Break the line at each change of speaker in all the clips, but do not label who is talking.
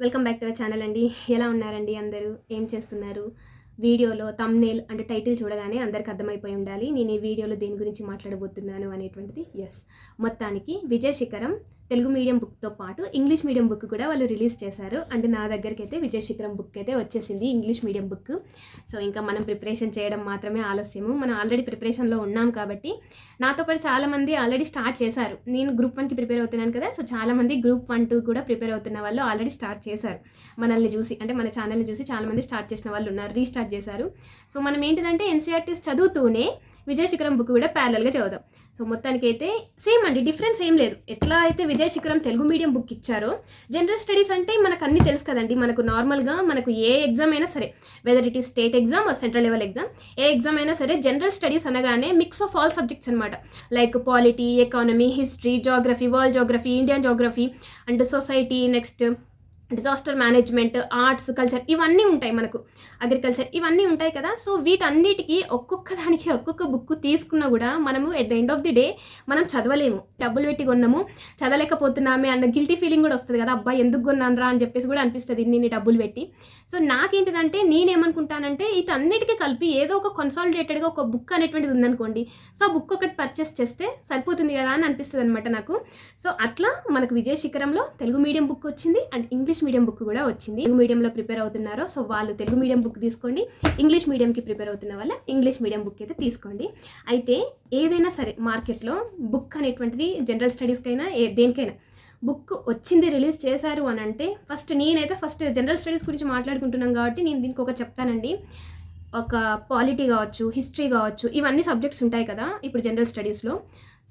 Welcome back to our channel అండి. ఎలా ఉన్నారండి అందరూ? ఏం చేస్తున్నారు? వీడియోలో తమ్నేల్ అంటే టైటిల్ చూడగానే అందరికి అర్థమైపోయి ఉండాలి. నేను ఈ వీడియోలో దేని గురించి మాట్లాడబోతున్నాను అనేటువంటిది ఎస్ మొత్తానికి విజయ్ శిఖరం తెలుగు మీడియం బుక్తో పాటు ఇంగ్లీష్ మీడియం బుక్ కూడా వాళ్ళు రిలీజ్ చేశారు. అండ్ నా దగ్గరికి అయితే విజయ్ శిఖరం బుక్ అయితే వచ్చేసింది ఇంగ్లీష్ మీడియం బుక్ సో ఇంకా మనం ప్రిపరేషన్ చేయడం మాత్రమే ఆలస్యము. మనం ఆల్రెడీ ప్రిపరేషన్లో ఉన్నాం కాబట్టి నాతో పాటు చాలామంది ఆల్రెడీ స్టార్ట్ చేశారు. నేను గ్రూప్ వన్కి ప్రిపేర్ అవుతున్నాను కదా సో చాలామంది గ్రూప్ వన్ టూ కూడా ప్రిపేర్ అవుతున్న వాళ్ళు ఆల్రెడీ స్టార్ట్ చేశారు. మనల్ని చూసి అంటే మన ఛానల్ని చూసి చాలామంది స్టార్ట్ చేసిన వాళ్ళు ఉన్నారు రీస్టార్ట్ చేశారు. సో మనం ఏంటిదంటే ఎన్సీఆర్టీస్ చదువుతూనే విజయ్ శిఖరం బుక్ కూడా ప్యారల్గా చదువుతాం సో మొత్తానికి అయితే సేమ్ అండి డిఫరెన్స్ ఏం లేదు. ఎట్లా అయితే విజయ్ శిఖరం తెలుగు మీడియం బుక్ ఇచ్చారో జనరల్ స్టడీస్ అంటే మనకు అన్నీ తెలుసు కదండి. మనకు నార్మల్గా మనకు ఏ ఎగ్జామ్ అయినా సరే whether it is state exam or central level exam A exam అయినా సరే జనరల్ స్టడీస్ అనగానే మిక్స్ ఆఫ్ ఆల్ సబ్జెక్ట్స్ అనమాట like polity economy history geography world geography Indian geography and society next disaster management arts culture ఇవన్నీ ఉంటాయి మనకు. Agriculture ఇవన్నీ ఉంటాయి కదా. సో వీటన్నిటికీ ఒక్కొక్క దానికి ఒక్కొక్క బుక్ తీసుకున్నా కూడా మనము at the end of the day మనం చదవలేము. డబ్బులు పెట్టి కొన్నాము చదవలేకపోతున్నామే అన్న గిల్టీ ఫీలింగ్ కూడా వస్తుంది కదా. అబ్బా ఎందుకు కొన్నానరా అని చెప్పేసి కూడా అనిపిస్తుంది ఇన్ని డబ్బులు పెట్టి. సో నాకేంటిదంటే నేనేమనుకుంటానంటే వీటన్నిటికీ కలిపి ఏదో ఒక కన్సాలిడేటెడ్గా ఒక బుక్ అనేటువంటిది ఉందనుకోండి. సో ఆ బుక్ ఒకటి పర్చేస్ చేస్తే సరిపోతుంది కదా అని అనిపిస్తుంది అనమాట నాకు. సో అట్లా మనకు విజయ శిఖరంలో తెలుగు మీడియం బుక్ వచ్చింది అండ్ ఇంగ్లీష్ మీడియం బుక్ కూడా వచ్చింది. తెలుగు మీడియంలో ప్రిపేర్ అవుతున్నారో సో వాళ్ళు తెలుగు మీడియం బుక్ తీసుకోండి. ఇంగ్లీష్ మీడియంకి ప్రిపేర్ అవుతున్న వాళ్ళ ఇంగ్లీష్ మీడియం బుక్ అయితే తీసుకోండి. అయితే ఏదైనా సరే మార్కెట్లో బుక్ అనేటువంటిది జనరల్ స్టడీస్కైనా ఏ దేనికైనా బుక్ వచ్చింది రిలీజ్ చేశారు అని అంటే ఫస్ట్ నేనైతే ఫస్ట్ జనరల్ స్టడీస్ గురించి మాట్లాడుకుంటున్నాం కాబట్టి నేను దీనికి ఒక చెప్తానండి. ఒక పాలిటీ కావచ్చు హిస్టరీ కావచ్చు ఇవన్నీ సబ్జెక్ట్స్ ఉంటాయి కదా ఇప్పుడు జనరల్ స్టడీస్లో.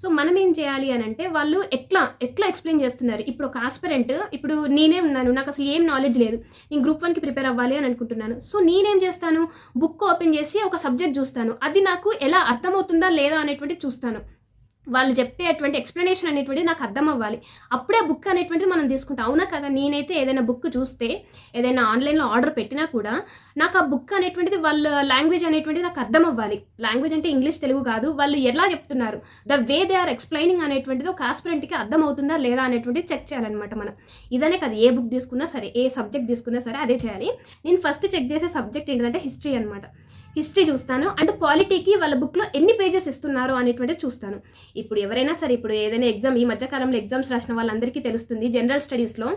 సో మనం ఏం చేయాలి అని అంటే వాళ్ళు ఎట్లా ఎట్లా ఎక్స్ప్లెయిన్ చేస్తున్నారు? ఇప్పుడు ఒక ఆస్పిరెంట్ ఇప్పుడు నేనే ఉన్నాను నాకు అసలు ఏం నాలెడ్జ్ లేదు నేను గ్రూప్ వన్కి ప్రిపేర్ అవ్వాలి అని అనుకుంటున్నాను. సో నేనేం చేస్తాను? బుక్ ఓపెన్ చేసి ఒక సబ్జెక్ట్ చూస్తాను. అది నాకు ఎలా అర్థమవుతుందా లేదా అనేటువంటి చూస్తాను. వాళ్ళు చెప్పేటువంటి ఎక్స్ప్లెనేషన్ అనేటువంటిది నాకు అర్థం అవ్వాలి అప్పుడే బుక్ అనేటువంటిది మనం తీసుకుంటాం. అవునా కదా? నేనైతే ఏదైనా బుక్ చూస్తే ఏదైనా ఆన్లైన్లో ఆర్డర్ పెట్టినా కూడా నాకు ఆ బుక్ అనేటువంటిది వాళ్ళ లాంగ్వేజ్ అనేటువంటిది నాకు అర్థం అవ్వాలి లాంగ్వేజ్ అంటే ఇంగ్లీష్ తెలుగు కాదు. వాళ్ళు ఎలా చెప్తున్నారు? The way they are explaining అనేటువంటిది ఒక ఆస్పిరెంట్కి అర్థం అవుతుందా లేదా అనేటువంటిది చెక్ చేయాలన్నమాట మనం. ఇదనే కదా ఏ బుక్ తీసుకున్నా సరే ఏ సబ్జెక్ట్ తీసుకున్నా సరే అదే చేయాలి. నేను ఫస్ట్ చెక్ చేసే సబ్జెక్ట్ ఏంటంటే హిస్టరీ అనమాట హిస్టరీ చూస్తాను అండ్ పాలిటీకి వాళ్ళ బుక్లో ఎన్ని పేజెస్ ఇస్తున్నారు అనేటువంటిది చూస్తాను. ఇప్పుడు ఎవరైనా సరే ఇప్పుడు ఏదైనా ఎగ్జామ్ ఈ మధ్యకాలంలో ఎగ్జామ్స్ రాసిన వాళ్ళందరికీ తెలుస్తుంది జనరల్ స్టడీస్లో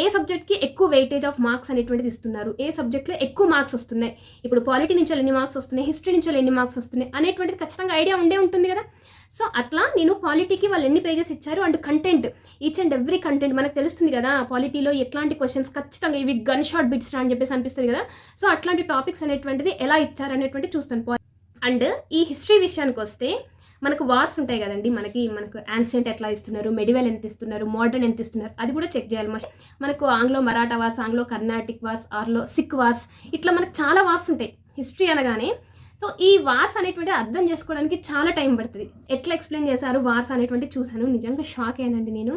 ఏ సబ్జెక్ట్కి ఎక్కువ వెయిటేజ్ ఆఫ్ మార్క్స్ అనేటువంటిది ఇస్తున్నారు? ఏ సబ్జెక్ట్లో ఎక్కువ మార్క్స్ వస్తున్నాయి? ఇప్పుడు పాలిటీ నుంచి ఎన్ని మార్క్స్ వస్తున్నాయి? హిస్టరీ నుంచి ఎన్ని మార్క్స్ వస్తున్నాయి? అనేటువంటిది ఖచ్చితంగా ఐడియా ఉండే ఉంటుంది కదా? సో అట్లా నేను పాలిటీకి వాళ్ళు ఎన్ని పేజెస్ ఇచ్చారు and content each and every content మనకు తెలుస్తుంది కదా పాలిటీలో ఎట్లాంటి క్వశ్చన్స్ ఖచ్చితంగా ఇవి గన్ షాట్ బిట్స్ అని చెప్పేసి అనిపిస్తుంది కదా. సో అట్లాంటి టాపిక్స్ అనేటువంటిది ఎలా ఇచ్చారు అనేటువంటి చూస్తాను. అండ్ ఈ హిస్టరీ విషయానికి వస్తే మనకు వార్స్ ఉంటాయి కదండి. మనకి మనకు యాన్సెంట్ ఎట్లా ఇస్తున్నారు మెడివెల్ ఎంత ఇస్తున్నారు మోడర్న్ ఎంత ఇస్తున్నారు అది కూడా చెక్ చేయాలి. మన- మనకు Anglo Maratha wars Anglo Carnatic wars ఆర్లో Sikh wars ఇట్లా మనకు చాలా వార్స్ ఉంటాయి. హిస్టరీ అనగానే సో ఈ వార్స్ అనేటువంటి అర్థం చేసుకోవడానికి చాలా టైం పడుతుంది. ఎట్లా ఎక్స్ప్లెయిన్ చేశారు వార్స్ అనేటువంటి చూశాను. నిజంగా షాక్ అయ్యానండి నేను.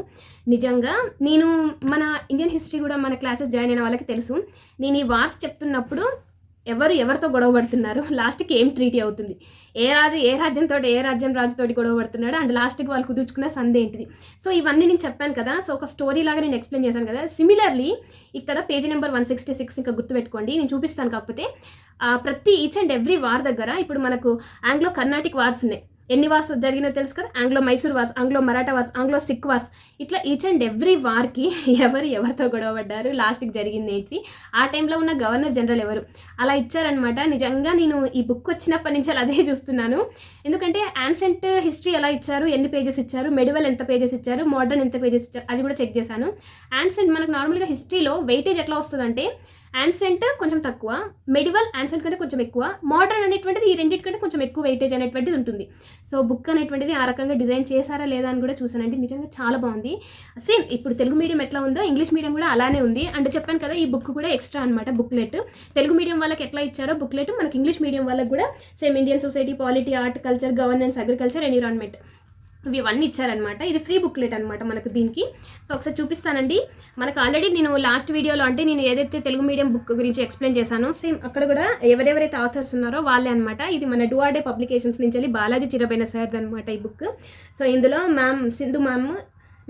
నిజంగా నేను మన ఇండియన్ హిస్టరీ కూడా మన క్లాసెస్ జాయిన్ అయిన వాళ్ళకి తెలుసు. నేను ఈ వార్స్ చెప్తున్నప్పుడు ఎవరు ఎవరితో గొడవ పడుతున్నారు? లాస్ట్కి ఏం ట్రీటీ అవుతుంది? ఏ రాజు ఏ రాజ్యంతో ఏ రాజ్యం రాజుతోటి గొడవ పడుతున్నాడు? అండ్ లాస్ట్కి వాళ్ళు కుదుర్చుకున్న సంధి ఏంటిది? సో ఇవన్నీ నేను చెప్పాను కదా. సో ఒక స్టోరీ లాగా నేను ఎక్స్ప్లెయిన్ చేశాను కదా. సిమిలర్లీ ఇక్కడ page number one sixty six ఇంకా గుర్తుపెట్టుకోండి. నేను చూపిస్తాను కాకపోతే ప్రతి ఈచ్ అండ్ ఎవ్రీ వార్ దగ్గర ఇప్పుడు మనకు ఆంగ్లో కర్ణాటిక్ వార్స్ ఉన్నాయి. ఎన్ని వార్స్ జరిగినా తెలుసు కదా? Anglo Mysore wars Anglo Maratha wars Anglo Sikh wars. ఇట్లా ఈచ్ అండ్ ఎవ్రీ వార్కి ఎవరు ఎవరితో గొడవ పడ్డారు? లాస్ట్కి జరిగింది ఏంటి? ఆ టైంలో ఉన్న గవర్నర్ జనరల్ ఎవరు? అలా ఇచ్చారనమాట నిజంగా నేను ఈ బుక్ వచ్చినప్పటి నుంచి అలా అదే చూస్తున్నాను. ఎందుకంటే యాన్సెంట్ హిస్టరీ ఎలా ఇచ్చారు? ఎన్ని పేజెస్ ఇచ్చారు? మెడివల్ ఎంత పేజెస్ ఇచ్చారు? మోడర్న్ ఎంత పేజెస్ ఇచ్చారు? అది కూడా చెక్ చేశాను. యాన్సెంట్ మనకు నార్మల్గా హిస్టరీలో వెయిటేజ్ ఎట్లా వస్తుందంటే యాన్సెంట్ కొంచెం తక్కువ. మెడివల్ యాన్సెంట్ కంటే కొంచెం ఎక్కువ. మోడర్న్ అనేటువంటిది ఈ రెండింటి కంటే కొంచెం ఎక్కువ వెయిటేజ్ అనేటువంటిది ఉంటుంది. సో బుక్ అనేటువంటిది ఆ రకంగా డిజైన్ చేశారా లేదా అని కూడా చూసానండి నిజంగా చాలా బాగుంది. సేమ్ ఇప్పుడు తెలుగు మీడియం ఎట్లా ఉందో ఇంగ్లీష్ మీడియం కూడా అలానే ఉంది. అండ్ చెప్పాను కదా ఈ బుక్ కూడా ఎక్స్ట్రా అనమాట బుక్లెట్ తెలుగు మీడియం వాళ్ళకి ఎట్లా ఇచ్చారో బుక్లెట్ మనకి ఇంగ్లీష్ మీడియం వాళ్ళకి కూడా same Indian society polity art culture governance agriculture environment ఇవన్నీ ఇచ్చారనమాట ఇది ఫ్రీ బుక్లెట్ అనమాట మనకు దీనికి. సో ఒకసారి చూపిస్తానండి. మనకు ఆల్రెడీ నేను లాస్ట్ వీడియోలో అంటే నేను ఏదైతే తెలుగు మీడియం బుక్ గురించి ఎక్స్ప్లెయిన్ చేశానో సేమ్ అక్కడ కూడా ఎవరెవరైతే ఆథర్స్ ఉన్నారో వాళ్ళే అనమాట ఇది మన డూఆర్డే పబ్లికేషన్స్ నుంచి వెళ్ళి బాలాజీ చిరబైన సార్ అనమాట ఈ బుక్ సో ఇందులో ma'am Sindhu ma'am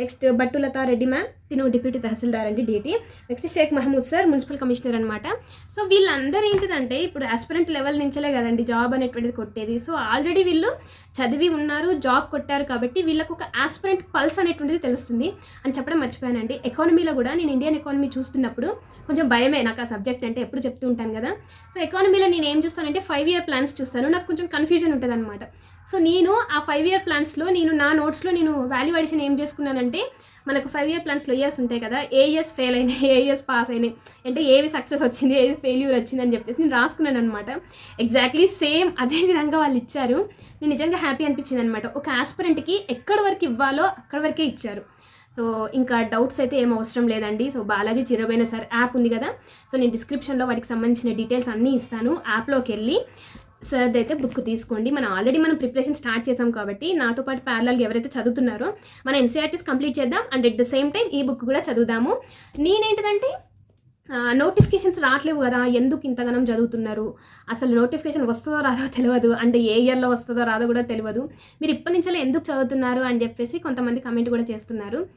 next Battulatha Reddy ma'am తిను డిప్యూటీ తహసీల్దార్ అండి DT next Shaik Mahmood sir municipal commissioner అనమాట సో వీళ్ళందరూ ఏంటిదంటే ఇప్పుడు ఆస్పిరెంట్ లెవెల్ నుంచలే కదండి జాబ్ అనేటువంటిది కొట్టేది. సో ఆల్రెడీ వీళ్ళు చదివి ఉన్నారు జాబ్ కొట్టారు కాబట్టి వీళ్ళకు ఒక ఆస్పిరెంట్ పల్స్ అనేటువంటిది తెలుస్తుంది అని చెప్పడం మర్చిపోయానండి. ఎకానమీలో కూడా నేను ఇండియన్ ఎకానమీ చూస్తున్నప్పుడు కొంచెం భయమే నాకు ఆ సబ్జెక్ట్ అంటే ఎప్పుడు చెప్తూ ఉంటాను కదా. సో ఎకానమీలో నేను ఏం చూస్తానంటే ఫైవ్ ఇయర్ ప్లాన్స్ చూస్తాను. నాకు కొంచెం కన్ఫ్యూజన్ ఉంటుంది అనమాట సో నేను ఆ ఫైవ్ ఇయర్ ప్లాన్స్లో నేను నా నోట్స్లో నేను వాల్యూ అడిషన్ ఏం చేసుకున్నానంటే మనకు ఫైవ్ ఇయర్ ప్లాన్స్లో ఇయర్స్ ఉంటాయి కదా ఏ ఇయర్స్ ఫెయిల్ అయినాయి ఏ ఇయర్స్ పాస్ అయినాయి అంటే ఏవి సక్సెస్ వచ్చింది ఏది ఫెయిల్యూర్ వచ్చింది అని చెప్పేసి నేను రాసుకున్నాను అనమాట ఎగ్జాక్ట్లీ సేమ్ అదే విధంగా వాళ్ళు ఇచ్చారు. నేను నిజంగా హ్యాపీ అనిపించింది అనమాట ఒక ఆస్పిరెంట్కి ఎక్కడి వరకు ఇవ్వాలో అక్కడ వరకే ఇచ్చారు. సో ఇంకా డౌట్స్ అయితే ఏం అవసరం లేదండి. So Balaji Chirabaina sir app ఉంది కదా సో నేను డిస్క్రిప్షన్లో వాటికి సంబంధించిన డీటెయిల్స్ అన్నీ ఇస్తాను. యాప్లోకి వెళ్ళి సార్ది అయితే బుక్ తీసుకోండి. మనం ఆల్రెడీ మనం ప్రిపరేషన్ స్టార్ట్ చేసాం కాబట్టి నాతో పాటు ప్యారలల్గా ఎవరైతే చదువుతున్నారో మన ఎన్సీఆర్టీస్ కంప్లీట్ చేద్దాం. And at the same time ఈ బుక్ కూడా చదువుదాము. నేనేంటిదంటే నోటిఫికేషన్స్ రావట్లేవు కదా ఎందుకు ఇంతగానం చదువుతున్నారు? అసలు నోటిఫికేషన్ వస్తుందో రాదో తెలియదు అంటే ఏ ఇయర్లో వస్తుందో రాదో కూడా తెలియదు. మీరు ఇప్పటి నుంచే ఎందుకు చదువుతున్నారు అని చెప్పేసి కొంతమంది కమెంట్ కూడా చేస్తున్నారు.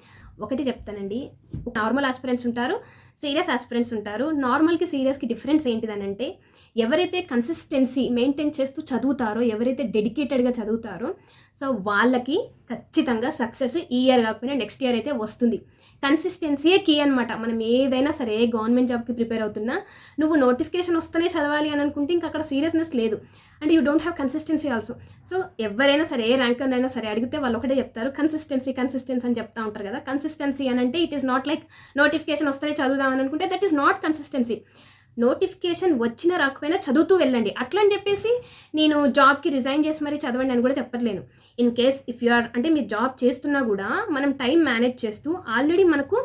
ఒకటి చెప్తానండి. నార్మల్ ఆస్పిరెంట్స్ ఉంటారు సీరియస్ ఆస్పిరెంట్స్ ఉంటారు. నార్మల్కి సీరియస్కి డిఫరెన్స్ ఏంటిదనంటే ఎవరైతే కన్సిస్టెన్సీ మెయింటైన్ చేస్తూ చదువుతారో ఎవరైతే డెడికేటెడ్గా చదువుతారో సో వాళ్ళకి ఖచ్చితంగా సక్సెస్ ఈ ఇయర్ కాకపోయినా నెక్స్ట్ ఇయర్ అయితే వస్తుంది. కన్సిస్టెన్సీయే కీ అనమాట మనం ఏదైనా సరే గవర్నమెంట్ జాబ్కి ప్రిపేర్ అవుతున్నా నువ్వు నోటిఫికేషన్ వస్తేనే చదవాలి అని అనుకుంటే ఇంకా అక్కడ సీరియస్నెస్ లేదు. And you don't have consistency also. So ఎవరైనా సరే ఏ ర్యాంకర్ అయినా సరే అడిగితే వాళ్ళు ఒకటే చెప్తారు కన్సిస్టెన్సీ కన్సిస్టెన్సీ అని చెప్తా ఉంటారు కదా. కన్సిస్టెన్సీ అని అంటే it is not like notification వస్తేనే చదువుదామని అనుకుంటే that is not consistency. Notification వచ్చినా రాకపోయినా చదువుతూ వెళ్ళండి. అట్లా అని చెప్పేసి నేను జాబ్కి రిజైన్ చేసి మరీ చదవండి అని కూడా చెప్పట్లేను. In case if you are అంటే మీరు జాబ్ చేస్తున్నా కూడా మనం టైం మేనేజ్ చేస్తూ ఆల్రెడీ మనకు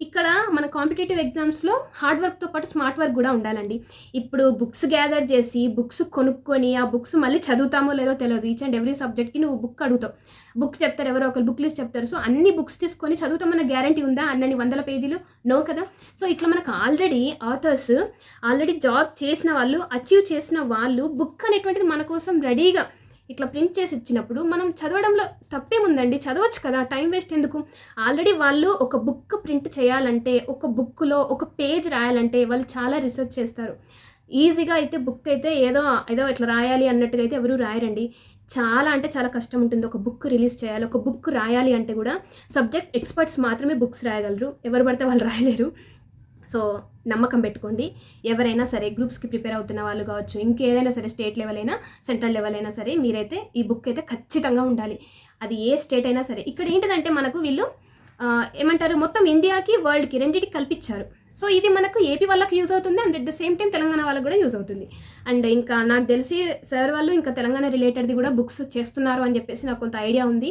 ఇక్కడ మన కాంపిటేటివ్ ఎగ్జామ్స్లో హార్డ్ వర్క్తో పాటు స్మార్ట్ వర్క్ కూడా ఉండాలండి. ఇప్పుడు బుక్స్ గ్యాదర్ చేసి బుక్స్ కొనుక్కొని ఆ బుక్స్ మళ్ళీ చదువుతామో లేదో తెలియదు ఈచ్ అండ్ ఎవ్రీ సబ్జెక్ట్కి నువ్వు బుక్ అడుగుతావు. బుక్ చెప్తారు ఎవరో ఒకరు బుక్ లిస్ట్ చెప్తారు. సో అన్ని బుక్స్ తీసుకొని చదువుతామన్న గ్యారంటీ ఉందా? అన్నని వందల పేజీలు? నో కదా? సో ఇట్లా మనకు ఆల్రెడీ ఆథర్స్ ఆల్రెడీ జాబ్ చేసిన వాళ్ళు అచీవ్ చేసిన వాళ్ళు బుక్ అనేటువంటిది మన కోసం రెడీగా ఇట్లా ప్రింట్ చేసి ఇచ్చినప్పుడు మనం చదవడంలో తప్పేముందండి? చదవచ్చు కదా టైం వేస్ట్ ఎందుకు? ఆల్రెడీ వాళ్ళు ఒక బుక్ ప్రింట్ చేయాలంటే ఒక బుక్లో ఒక పేజ్ రాయాలంటే వాళ్ళు చాలా రీసెర్చ్ చేస్తారు. ఈజీగా అయితే బుక్ అయితే ఏదో ఏదో ఇట్లా రాయాలి అన్నట్టుగా అయితే ఎవరు రాయరండి. చాలా అంటే చాలా కష్టం ఉంటుంది ఒక బుక్ రిలీజ్ చేయాలి ఒక బుక్ రాయాలి అంటే కూడా సబ్జెక్ట్ ఎక్స్పర్ట్స్ మాత్రమే బుక్స్ రాయగలరు. ఎవరు పడితే వాళ్ళు రాయలేరు. సో నమ్మకం పెట్టుకోండి. ఎవరైనా సరే గ్రూప్స్కి ప్రిపేర్ అవుతున్న వాళ్ళు కావచ్చు ఇంకేదైనా సరే స్టేట్ లెవెల్ అయినా సెంట్రల్ లెవెల్ అయినా సరే మీరైతే ఈ బుక్ అయితే ఖచ్చితంగా ఉండాలి. అది ఏ స్టేట్ అయినా సరే. ఇక్కడ ఏంటిదంటే మనకు వీళ్ళు ఏమంటారు మొత్తం ఇండియాకి వరల్డ్కి రెండింటికి కల్పించారు. సో ఇది మనకు ఏపీ వాళ్ళకి యూజ్ అవుతుంది and at the same time Telangana వాళ్ళకి కూడా యూజ్ అవుతుంది. అండ్ ఇంకా నాకు తెలిసి సార్ వాళ్ళు ఇంకా తెలంగాణ రిలేటెడ్ది కూడా బుక్స్ చేస్తున్నారు అని చెప్పేసి నాకు కొంత ఐడియా ఉంది.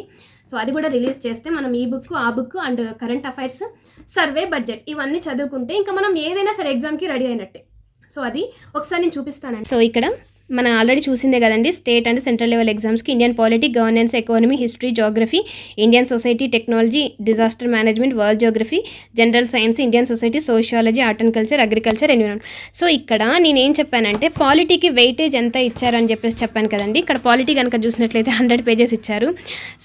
సో అది కూడా రిలీజ్ చేస్తే మనం ఈ బుక్ ఆ book and current affairs survey budget ఇవన్నీ చదువుకుంటే ఇంకా మనం ఏదైనా సరే ఎగ్జామ్కి రెడీ అయినట్టే. సో అది ఒకసారి నేను చూపిస్తానండి. సో ఇక్కడ మనం ఆల్రెడీ చూసిందే కదండి స్టేట్ అండ్ సెంట్రల్ లెవెల్ ఎగ్జామ్స్కి Indian polity governance economy history geography Indian society technology disaster management world geography general science Indian society sociology art and culture agriculture environ so ఇక్కడ నేను ఏం చెప్పానంటే పాలిటీకి వెయిటేజ్ ఎంత ఇచ్చారని చెప్పేసి చెప్పాను కదండి. ఇక్కడ పాలిటీ కనుక చూసినట్లయితే హండ్రెడ్ పేజెస్ ఇచ్చారు.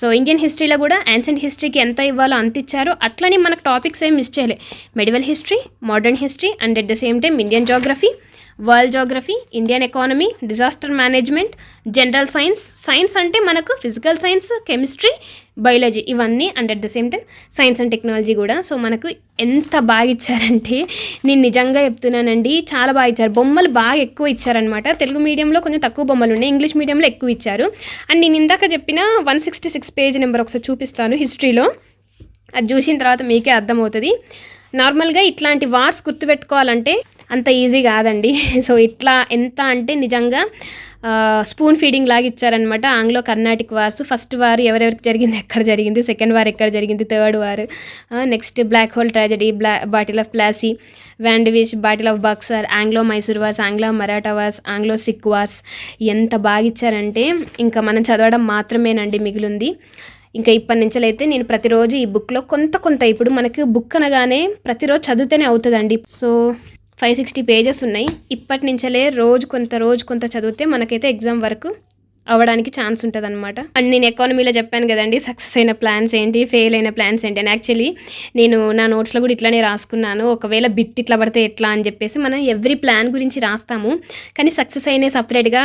సో ఇండియన్ హిస్టరీలో కూడా యాన్సెంట్ హిస్టరీకి ఎంత ఇవ్వాలో అంత ఇచ్చారు. అట్లనే మనకు టాపిక్స్ ఏం మిస్ చేయలే. Medieval history modern history and at the same time Indian geography world geography Indian economy disaster management general science. Science అంటే మనకు ఫిజికల్ సైన్స్ కెమిస్ట్రీ బయాలజీ ఇవన్నీ and at the same time science and technology కూడా. So మనకు ఎంత బాగా ఇచ్చారంటే నేను నిజంగా చెప్తున్నానండి చాలా బాగా ఇచ్చారు. బొమ్మలు బాగా ఎక్కువ ఇచ్చారనమాట తెలుగు మీడియంలో కొంచెం తక్కువ బొమ్మలు ఉన్నాయి. ఇంగ్లీష్ మీడియంలో ఎక్కువ ఇచ్చారు. అండ్ నేను ఇందాక చెప్పిన one sixty six page number ఒకసారి చూపిస్తాను హిస్టరీలో అది చూసిన తర్వాత మీకే అర్థమవుతుంది. నార్మల్గా ఇట్లాంటి వార్స్ గుర్తుపెట్టుకోవాలంటే అంత ఈజీ కాదండి. సో ఇట్లా ఎంత అంటే నిజంగా స్పూన్ ఫీడింగ్ లాగా ఇచ్చారనమాట Anglo Carnatic wars first war ఎవరెవరికి జరిగింది? ఎక్కడ జరిగింది? సెకండ్ వార్ ఎక్కడ జరిగింది? Third war. Next black hole tragedy bla battle of Plassey Wandiwash battle of Buxar Anglo Mysore wars Anglo Maratha wars Anglo Sikh wars ఎంత బాగా ఇచ్చారంటే ఇంకా మనం చదవడం మాత్రమేనండి మిగిలింది. ఇంకా ఇప్పటి నుంచి అయితే నేను ప్రతిరోజు ఈ బుక్లో కొంత కొంత ఇప్పుడు మనకి బుక్ అనగానే ప్రతిరోజు చదివితేనే అవుతుందండి. సో ఫైవ్ సిక్స్టీ పేజెస్ ఉన్నాయి. ఇప్పటి నుంచలే రోజు కొంత రోజు కొంత చదివితే మనకైతే ఎగ్జామ్ వరకు అవ్వడానికి ఛాన్స్ ఉంటుంది అనమాట అండ్ నేను ఎకానమీలో చెప్పాను కదండి సక్సెస్ అయిన ప్లాన్స్ ఏంటి ఫెయిల్ అయిన ప్లాన్స్ ఏంటి అని. యాక్చువల్లీ నేను నా నోట్స్లో కూడా ఇట్లానే రాసుకున్నాను. ఒకవేళ బిట్ ఇట్లా పడితే ఎట్లా అని చెప్పేసి మనం ఎవ్రీ ప్లాన్ గురించి రాస్తాము. కానీ సక్సెస్ అయిన సపరేట్గా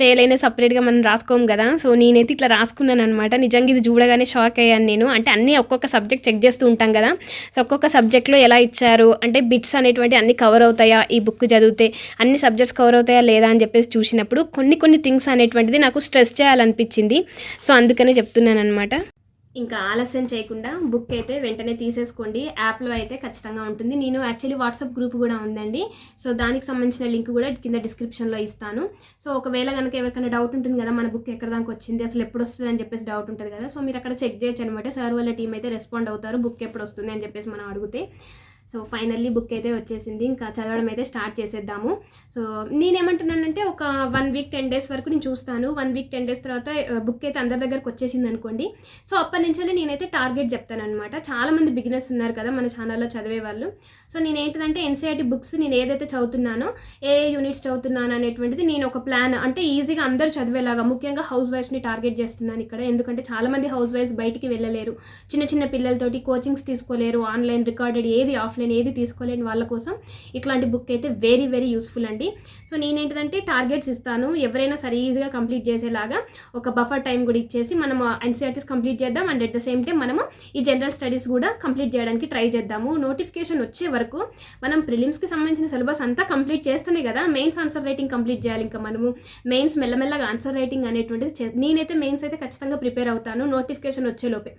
ఫెయిల్ అయిన సపరేట్గా మనం రాసుకోము కదా. సో నేనైతే ఇట్లా రాసుకున్నాను అనమాట నిజంగా ఇది చూడగానే షాక్ అయ్యాను నేను. అంటే అన్ని ఒక్కొక్క సబ్జెక్ట్ చెక్ చేస్తూ ఉంటాం కదా. సో ఒక్కొక్క సబ్జెక్ట్లో ఎలా ఇచ్చారు? అంటే బిట్స్ అనేటువంటి అన్ని కవర్ అవుతాయా? ఈ బుక్ చదివితే అన్ని సబ్జెక్ట్స్ కవర్ అవుతాయా లేదా అని చెప్పేసి చూసినప్పుడు కొన్ని కొన్ని థింగ్స్ అనేటువంటిది నాకు స్ట్రెస్ చేయాలనిపించింది. సో అందుకనే చెప్తున్నాను అనమాట ఇంకా ఆలస్యం చేయకుండా బుక్ అయితే వెంటనే తీసేసుకోండి. యాప్లో అయితే ఖచ్చితంగా ఉంటుంది. నేను యాక్చువల్లీ వాట్సాప్ గ్రూప్ కూడా ఉందండి. సో దానికి సంబంధించిన లింక్ కూడా కింద డిస్క్రిప్షన్లో ఇస్తాను. సో ఒకవేళ కనుక ఎవరికైనా డౌట్ ఉంటుంది కదా మన బుక్ ఎక్కడ దానికి వచ్చింది అసలు ఎప్పుడు వస్తుంది అని చెప్పేసి డౌట్ ఉంటుంది కదా. సో మీరు అక్కడ చెక్ చేయొచ్చు అనమాట సార్ వాళ్ళ టీం అయితే రెస్పాండ్ అవుతారు బుక్ ఎప్పుడు వస్తుంది అని చెప్పేసి మనం అడిగితే. సో ఫైనల్లీ బుక్ అయితే వచ్చేసింది. ఇంకా చదవడం అయితే స్టార్ట్ చేసేద్దాము. సో నేనేమంటున్నానంటే ఒక వన్ వీక్ టెన్ డేస్ వరకు నేను చూస్తాను. వన్ వీక్ టెన్ డేస్ తర్వాత బుక్ అయితే అందరి దగ్గరకు వచ్చేసింది అనుకోండి. సో అప్పటి నుంచి నేనైతే టార్గెట్ చెప్తానమాట చాలామంది బిగినర్స్ ఉన్నారు కదా మన ఛానల్లో చదివే వాళ్ళు. సో నేను ఏంటిదంటే ఎన్సీఆర్టీ బుక్స్ నేను ఏదైతే చదువుతున్నానో ఏ యూనిట్స్ చదువుతున్నాను అనేటువంటిది నేను ఒక ప్లాన్ అంటే ఈజీగా అందరూ చదివేలాగా ముఖ్యంగా హౌస్ వైఫ్ని టార్గెట్ చేస్తున్నాను ఇక్కడ. ఎందుకంటే చాలామంది హౌస్ వైఫ్స్ బయటికి వెళ్ళలేరు. చిన్న చిన్న పిల్లలతోటి కోచింగ్స్ తీసుకోలేరు. ఆన్లైన్ రికార్డెడ్ ఏది ఆఫ్ ఆఫ్లైన్ ఏది తీసుకోలేని వాళ్ళ కోసం ఇట్లాంటి బుక్ అయితే వెరీ వెరీ యూస్ఫుల్ అండి. సో నేనేంటిదంటే టార్గెట్స్ ఇస్తాను. ఎవరైనా సరే ఈజీగా కంప్లీట్ చేసేలాగా ఒక బఫర్ టైం కూడా ఇచ్చేసి మనం ఎన్సీఆర్టీస్ కంప్లీట్ చేద్దాం. And at the same time మనము ఈ జనరల్ స్టడీస్ కూడా కంప్లీట్ చేయడానికి ట్రై చేద్దాము. నోటిఫికేషన్ వచ్చే వరకు మనం ప్రిలిమ్స్కి సంబంధించిన సిలబస్ అంతా కంప్లీట్ చేస్తేనే కదా మెయిన్స్ ఆన్సర్ రైటింగ్ కంప్లీట్ చేయాలి ఇంకా మనము. మెయిన్స్ మెల్లమెల్లగా ఆన్సర్ రైటింగ్ అనేటువంటిది నేనైతే మెయిన్స్ అయితే ఖచ్చితంగా ప్రిపేర్ అవుతాను. నోటిఫికేషన్ వచ్చేలోపే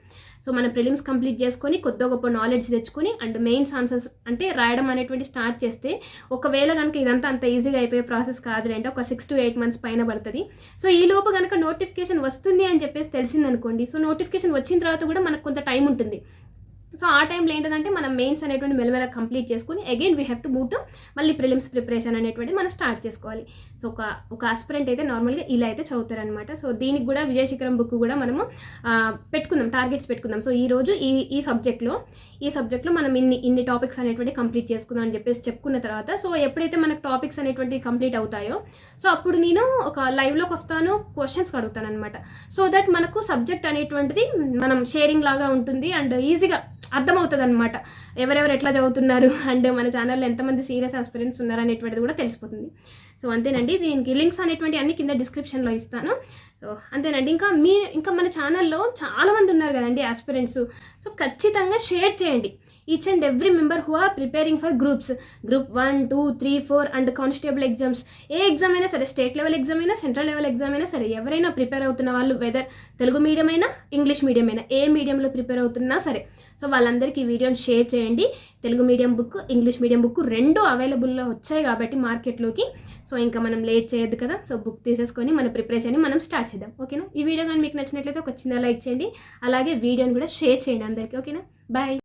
సో మన ప్రిలిమ్స్ కంప్లీట్ చేసుకొని కొద్ది గొప్ప నాలెడ్జ్ తెచ్చుకొని అండ్ మెయిన్స్ ఆన్సర్స్ అంటే రాయడం అనేటువంటి స్టార్ట్ చేస్తే ఒకవేళ కనుక ఇదంతా అంత ఈజీగా అయిపోయే ప్రాసెస్ కాదులేంటే ఒక సిక్స్ టు ఎయిట్ మంత్స్ పైన పడుతుంది. సో ఈ లోపు కనుక నోటిఫికేషన్ వస్తుంది అని చెప్పేసి తెలిసిందనుకోండి సో నోటిఫికేషన్ వచ్చిన తర్వాత కూడా మనకు కొంత టైం ఉంటుంది. సో ఆ టైంలో ఏంటంటే మనం మెయిన్స్ అనేటువంటి మెల్లమెల్ల కంప్లీట్ చేసుకుని again we have to move to మళ్ళీ ప్రిలిమ్స్ ప్రిపరేషన్ అనేటువంటిది మనం స్టార్ట్ చేసుకోవాలి. సో ఒక ఒక ఆస్పిరెంట్ అయితే నార్మల్గా ఇలా అయితే చదువుతారనమాట సో దీనికి కూడా విజయ శిఖరం బుక్ కూడా మనము పెట్టుకుందాం టార్గెట్స్ పెట్టుకుందాం. సో ఈ రోజు ఈ ఈ సబ్జెక్ట్లో ఈ సబ్జెక్ట్లో మనం ఇన్ని ఇన్ని టాపిక్స్ అనేటువంటి కంప్లీట్ చేసుకుందాం అని చెప్పేసి చెప్పుకున్న తర్వాత సో ఎప్పుడైతే మనకు టాపిక్స్ అనేటువంటి కంప్లీట్ అవుతాయో సో అప్పుడు నేను ఒక లైవ్లోకి వస్తాను క్వశ్చన్స్ అడుగుతాను అనమాట సో దట్ మనకు సబ్జెక్ట్ అనేటువంటిది మనం షేరింగ్ లాగా ఉంటుంది. అండ్ ఈజీగా అర్థమవుతుంది అనమాట ఎవరెవరు ఎట్లా చదువుతున్నారు? అండ్ మన ఛానల్లో ఎంతమంది సీరియస్ ఆస్పిరెంట్స్ ఉన్నారు అనేటువంటిది కూడా తెలిసిపోతుంది. సో అంతేనండి. దీనికి లింక్స్ అనేటువంటి అన్ని కింద డిస్క్రిప్షన్లో ఇస్తాను. సో అంతేనండి. ఇంకా మీ ఇంకా మన ఛానల్లో చాలామంది ఉన్నారు కదండి ఆస్పిరెంట్స్ సో ఖచ్చితంగా షేర్ చేయండి. Each and every member who are preparing for groups group one two three four and constable exams A exam అయినా సరే స్టేట్ లెవెల్ ఎగ్జామ్ అయినా సెంట్రల్ లెవెల్ ఎగ్జామ్ అయినా సరే ఎవరైనా ప్రిపేర్ అవుతున్న వాళ్ళు వెదర్ తెలుగు మీడియం అయినా ఇంగ్లీష్ మీడియం అయినా ఏ మీడియంలో ప్రిపేర్ అవుతున్నా సరే. సో వాళ్ళందరికీ ఈ వీడియోని షేర్ చేయండి. Telugu medium book English medium book రెండు అవైలబుల్లో వచ్చాయి కాబట్టి మార్కెట్లోకి సో ఇంకా మనం లేట్ చేయొద్దు కదా. సో బుక్ తీసేసుకొని మన ప్రిపరేషన్ని మనం స్టార్ట్ చేద్దాం. ఓకేనా ఈ వీడియో కానీ మీకు నచ్చినట్లయితే ఒక చిన్న లైక్ చేయండి. అలాగే వీడియోని కూడా షేర్ చేయండి అందరికీ. ఓకేనా బాయ్